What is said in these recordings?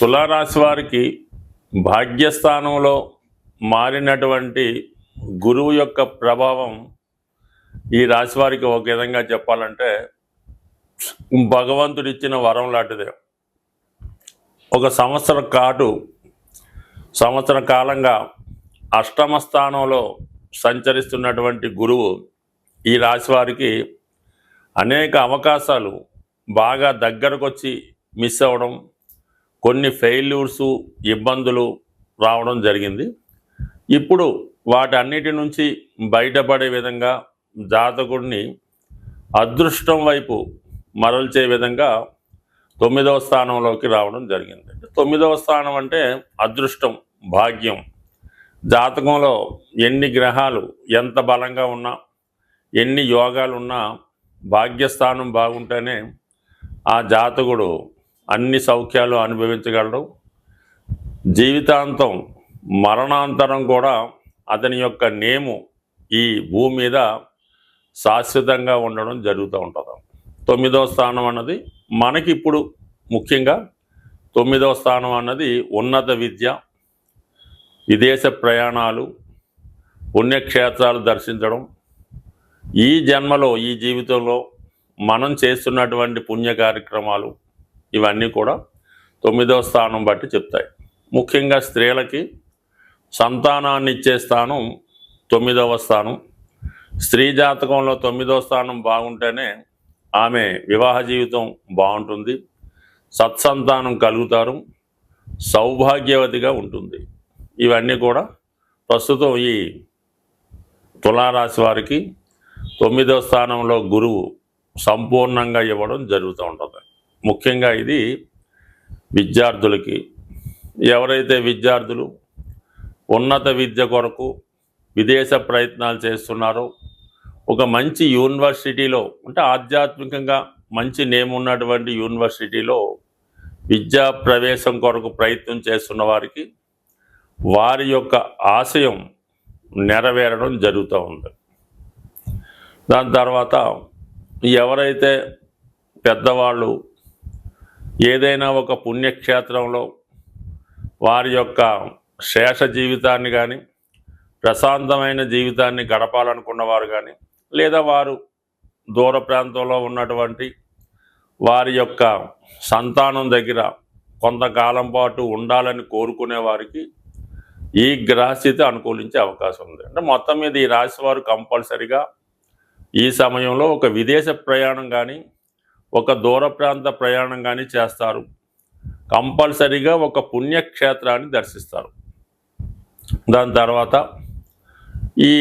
తులారాశి వారికి భాగ్యస్థానంలో మారినటువంటి గురువు యొక్క ప్రభావం ఈ రాశి వారికి ఒక విధంగా చెప్పాలంటే భగవంతుడిచ్చిన వరం లాంటిదే. ఒక సంవత్సర కాటు సంవత్సర కాలంగా అష్టమ స్థానంలో సంచరిస్తున్నటువంటి గురువు ఈ రాశి వారికి అనేక అవకాశాలు బాగా దగ్గరకు వచ్చి మిస్ అవ్వడం కొన్ని ఫెయిల్యూర్సు ఇబ్బందులు రావడం జరిగింది. ఇప్పుడు వాటన్నిటి నుంచి బయటపడే విధంగా జాతకుడిని అదృష్టం వైపు మరల్చే విధంగా తొమ్మిదవ స్థానంలోకి రావడం జరిగింది. తొమ్మిదవ స్థానం అంటే అదృష్టం భాగ్యం. జాతకంలో ఎన్ని గ్రహాలు ఎంత బలంగా ఉన్నా ఎన్ని యోగాలు ఉన్నా భాగ్యస్థానం బాగుంటేనే ఆ జాతకుడు అన్ని సౌఖ్యాలు అనుభవించగలడు. జీవితాంతం మరణాంతరం కూడా అతని యొక్క నేము ఈ భూమి మీద శాశ్వతంగా ఉండడం జరుగుతూ ఉంటుంది. తొమ్మిదవ స్థానం అన్నది మనకి ఇప్పుడు ముఖ్యంగా తొమ్మిదవ స్థానం అన్నది ఉన్నత విద్య విదేశ ప్రయాణాలు పుణ్యక్షేత్రాలు దర్శించడం. ఈ జన్మలో ఈ జీవితంలో మనం చేస్తున్నటువంటి పుణ్య కార్యక్రమాలు ఇవన్నీ కూడా తొమ్మిదవ స్థానం బట్టి చెప్తాయి. ముఖ్యంగా స్త్రీలకి సంతానాన్ని ఇచ్చే స్థానం తొమ్మిదవ స్థానం. స్త్రీ జాతకంలో తొమ్మిదవ స్థానం బాగుంటేనే ఆమె వివాహ జీవితం బాగుంటుంది. సత్సంతానం కలుగుతారు. సౌభాగ్యవతిగా ఉంటుంది. ఇవన్నీ కూడా ప్రస్తుతం ఈ తులారాశి వారికి తొమ్మిదవ స్థానంలో గురువు సంపూర్ణంగా ఇవ్వడం జరుగుతూ ఉంటుంది. ముఖ్యంగా ఇది విద్యార్థులకి. ఎవరైతే విద్యార్థులు ఉన్నత విద్య కొరకు విదేశ ప్రయత్నాలు చేస్తున్నారో ఒక మంచి యూనివర్సిటీలో అంటే ఆధ్యాత్మికంగా మంచి నేమ్ ఉన్నటువంటి యూనివర్సిటీలో విద్యా ప్రవేశం కొరకు ప్రయత్నం చేస్తున్న వారికి వారి యొక్క ఆశయం నెరవేరడం జరుగుతూ ఉంది. దాని తర్వాత ఎవరైతే పెద్దవాళ్ళు ఏదైనా ఒక పుణ్యక్షేత్రంలో వారి యొక్క శేష జీవితాన్ని కానీ ప్రశాంతమైన జీవితాన్ని గడపాలనుకున్నవారు కానీ లేదా వారు దూర ప్రాంతంలో ఉన్నటువంటి వారి యొక్క సంతానం దగ్గర కొంతకాలం పాటు ఉండాలని కోరుకునే వారికి ఈ గ్రహస్థితి అనుకూలించే అవకాశం ఉంది. అంటే మొత్తం మీద ఈ రాశి వారు కంపల్సరిగా ఈ సమయంలో ఒక విదేశ ప్రయాణం కానీ ఒక దూర ప్రాంత ప్రయాణం కానీ చేస్తారు. కంపల్సరీగా ఒక పుణ్యక్షేత్రాన్ని దర్శిస్తారు. దాని తర్వాత ఈ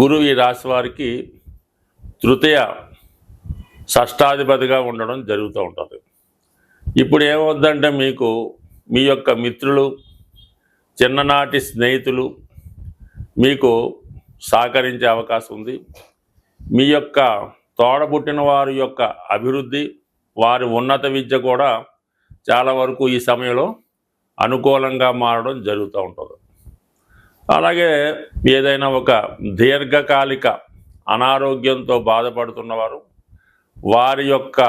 గురువు ఈ రాశి వారికి తృతీయ షష్టాధిపతిగా ఉండడం జరుగుతూ ఉంటుంది. ఇప్పుడు ఏమవుద్దంటే మీకు మీ యొక్క మిత్రులు చిన్ననాటి స్నేహితులు మీకు సహకరించే అవకాశం ఉంది. మీ యొక్క తోడబుట్టిన వారి యొక్క అభివృద్ధి వారి ఉన్నత విద్య కూడా చాలా వరకు ఈ సమయంలో అనుకూలంగా మారడం జరుగుతూ ఉంటుంది. అలాగే ఏదైనా ఒక దీర్ఘకాలిక అనారోగ్యంతో బాధపడుతున్నవారు వారి యొక్క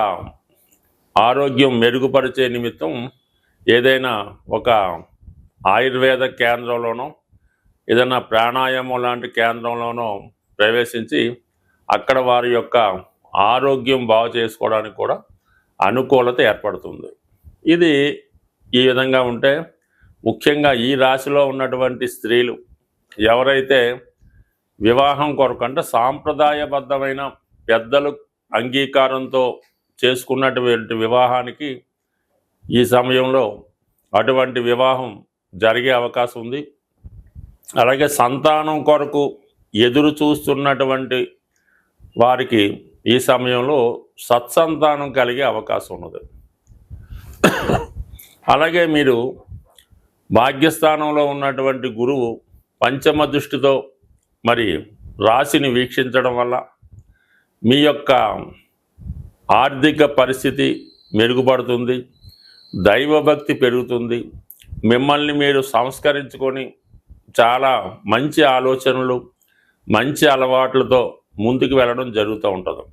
ఆరోగ్యం మెరుగుపరిచే నిమిత్తం ఏదైనా ఒక ఆయుర్వేద కేంద్రంలోనో ఏదైనా ప్రాణాయామం లాంటి కేంద్రంలోనో ప్రవేశించి అక్కడ వారి యొక్క ఆరోగ్యం బాగు చేసుకోవడానికి కూడా అనుకూలత ఏర్పడుతుంది. ఇది ఈ విధంగా ఉంటే ముఖ్యంగా ఈ రాశిలో ఉన్నటువంటి స్త్రీలు ఎవరైతే వివాహం కొరకు అంటే సాంప్రదాయబద్ధమైన పెద్దలు అంగీకారంతో చేసుకున్నటువంటి వివాహానికి ఈ సమయంలో అటువంటి వివాహం జరిగే అవకాశం ఉంది. అలాగే సంతానం కొరకు ఎదురు చూస్తున్నటువంటి వారికి ఈ సమయంలో సత్సంతానం కలిగే అవకాశం ఉన్నది. అలాగే మీరు భాగ్యస్థానంలో ఉన్నటువంటి గురువు పంచమ దృష్టితో మరి రాశిని వీక్షించడం వల్ల మీ యొక్క ఆర్థిక పరిస్థితి మెరుగుపడుతుంది దైవభక్తి పెరుగుతుంది మిమ్మల్ని మీరు సంస్కరించుకొని చాలా మంచి ఆలోచనలు మంచి అలవాట్లతో ముందుకు వెళ్ళడం జరుగుతూ ఉంటుంది.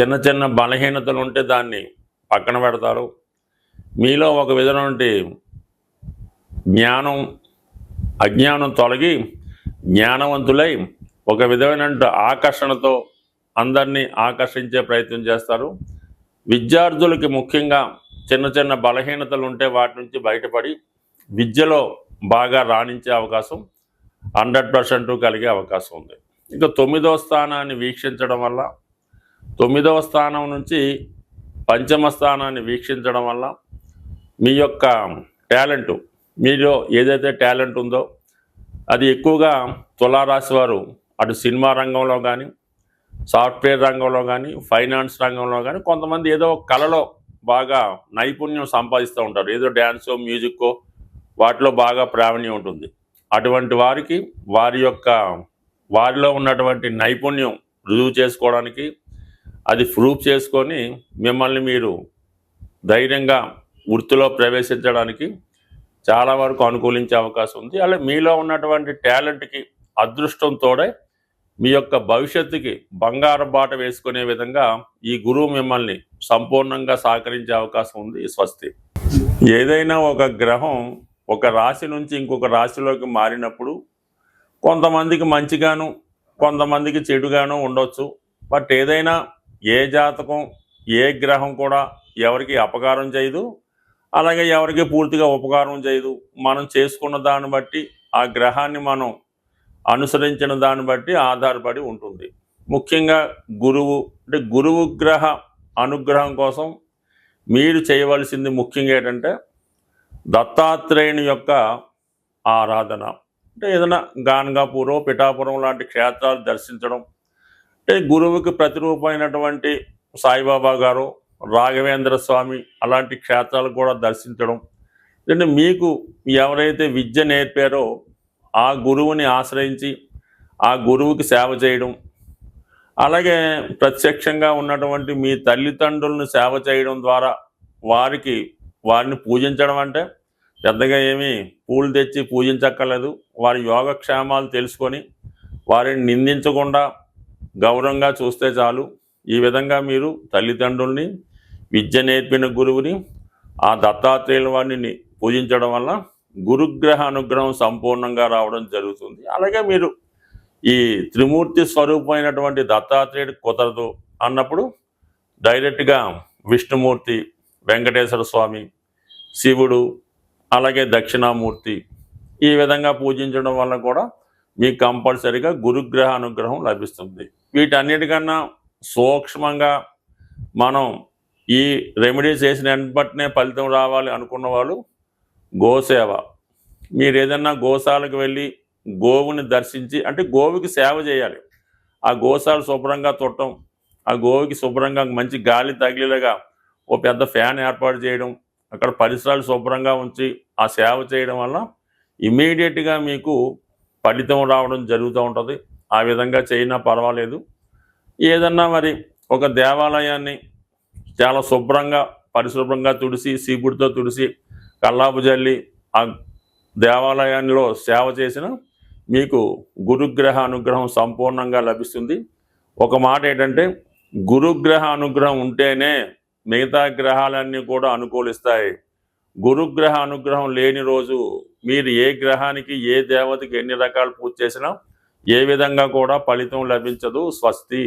చిన్న చిన్న బలహీనతలు ఉంటే దాన్ని పక్కన పెడతారు. మీలో ఒక విధమైనటువంటి జ్ఞానం అజ్ఞానం తొలగి జ్ఞానవంతులై ఒక విధమైన ఆకర్షణతో అందరినీ ఆకర్షించే ప్రయత్నం చేస్తారు. విద్యార్థులకి ముఖ్యంగా చిన్న చిన్న బలహీనతలు ఉంటే వాటి నుంచి బయటపడి విద్యలో బాగా రాణించే అవకాశం హండ్రెడ్ పర్సెంట్ కలిగే అవకాశం ఉంది. ఇక తొమ్మిదవ స్థానాన్ని వీక్షించడం వల్ల తొమ్మిదవ స్థానం నుంచి పంచమ స్థానాన్ని వీక్షించడం వల్ల మీ యొక్క టాలెంటు మీలో ఏదైతే టాలెంట్ ఉందో అది ఎక్కువగా తులారాశి వారు అటు సినిమా రంగంలో కానీ సాఫ్ట్వేర్ రంగంలో కానీ ఫైనాన్స్ రంగంలో కానీ కొంతమంది ఏదో కళలో బాగా నైపుణ్యం సంపాదిస్తూ ఉంటారు. ఏదో డ్యాన్సో మ్యూజిక్కో వాటిలో బాగా ప్రావీణ్యం ఉంటుంది. అటువంటి వారికి వారి యొక్క వారిలో ఉన్నటువంటి నైపుణ్యం రుజువు చేసుకోవడానికి అది ప్రూఫ్ చేసుకొని మిమ్మల్ని మీరు ధైర్యంగా వృత్తిలో ప్రవేశించడానికి చాలా వరకు అనుకూలించే అవకాశం ఉంది. అలా మీలో ఉన్నటువంటి టాలెంట్కి అదృష్టంతోడే మీ యొక్క భవిష్యత్తుకి బంగారు బాట వేసుకునే విధంగా ఈ గురువు మిమ్మల్ని సంపూర్ణంగా సహకరించే అవకాశం ఉంది స్వస్తి. ఏదైనా ఒక గ్రహం ఒక రాశి నుంచి ఇంకొక రాశిలోకి మారినప్పుడు కొంతమందికి మంచిగాను కొంతమందికి చెడుగాను ఉండొచ్చు. బట్ ఏదైనా ఏ జాతకం ఏ గ్రహం కూడా ఎవరికి అపకారం చేయదు. అలాగే ఎవరికి పూర్తిగా ఉపకారం చేయదు. మనం చేసుకున్న దాన్ని బట్టి ఆ గ్రహాన్ని మనం అనుసరించిన దాన్ని బట్టి ఆధారపడి ఉంటుంది. ముఖ్యంగా గురువు అంటే గురువు గ్రహ అనుగ్రహం కోసం మీరు చేయవలసింది ముఖ్యంగా ఏంటంటే దత్తాత్రేయుని యొక్క ఆరాధన. అంటే ఏదైనా గాన్గాపూరో పిఠాపురం లాంటి క్షేత్రాలు దర్శించడం అంటే గురువుకి ప్రతిరూపమైనటువంటి సాయిబాబా గారు రాఘవేంద్ర స్వామి అలాంటి క్షేత్రాలు కూడా దర్శించడం. అంటే మీకు ఎవరైతే విద్య నేర్పారో ఆ గురువుని ఆశ్రయించి ఆ గురువుకి సేవ చేయడం అలాగే ప్రత్యక్షంగా ఉన్నటువంటి మీ తల్లిదండ్రులను సేవ చేయడం ద్వారా వారికి వారిని పూజించడం అంటే పెద్దగా ఏమీ పూలు తెచ్చి పూజించక్కర్లేదు. వారి యోగక్షేమాలు తెలుసుకొని వారిని నిందించకుండా గౌరవంగా చూస్తే చాలు. ఈ విధంగా మీరు తల్లిదండ్రుల్ని విద్య నేర్పిన గురువుని ఆ దత్తాత్రేయుల వారిని పూజించడం వల్ల గురుగ్రహ అనుగ్రహం సంపూర్ణంగా రావడం జరుగుతుంది. అలాగే మీరు ఈ త్రిమూర్తి స్వరూపమైనటువంటి దత్తాత్రేయుడు కుదరదు అన్నప్పుడు డైరెక్ట్గా విష్ణుమూర్తి వెంకటేశ్వర స్వామి శివుడు అలాగే దక్షిణామూర్తి. ఈ విధంగా పూజించడం వల్ల కూడా మీకు కంపల్సరిగా గురుగ్రహ అనుగ్రహం లభిస్తుంది. వీటన్నిటికన్నా సూక్ష్మంగా మనం ఈ రెమెడీస్ వేసిన వెంటనే ఫలితం రావాలి అనుకున్న వాళ్ళు గోసేవ. మీరు ఏదన్నా గోశాలకు వెళ్ళి గోవుని దర్శించి అంటే గోవుకి సేవ చేయాలి. ఆ గోశాలు శుభ్రంగా తుట్టం ఆ గోవుకి శుభ్రంగా మంచి గాలి తగిలేలాగా ఓ పెద్ద ఫ్యాన్ ఏర్పాటు చేయడం అక్కడ పరిసరాలు శుభ్రంగా ఉంచి ఆ సేవ చేయడం వల్ల ఇమీడియట్గా మీకు ఫలితం రావడం జరుగుతూ ఉంటుంది. ఆ విధంగా చేయినా పర్వాలేదు. ఏదన్నా మరి ఒక దేవాలయాన్ని చాలా శుభ్రంగా పరిశుభ్రంగా తుడిసి సీపుడితో తుడిసి కల్లాపు జల్లి ఆ దేవాలయంలో సేవ చేసిన మీకు గురుగ్రహ అనుగ్రహం సంపూర్ణంగా లభిస్తుంది. ఒక మాట ఏంటంటే గురుగ్రహ అనుగ్రహం ఉంటేనే మిగతా గ్రహాలన్నీ కూడా అనుకూలిస్తాయి. గురుగ్రహ అనుగ్రహం లేని రోజు మీరు ఏ గ్రహానికి ఏ దేవతకి ఎన్ని రకాలు పూజ చేసినా ఏ విధంగా కూడా ఫలితం లభించదు. స్వస్తి.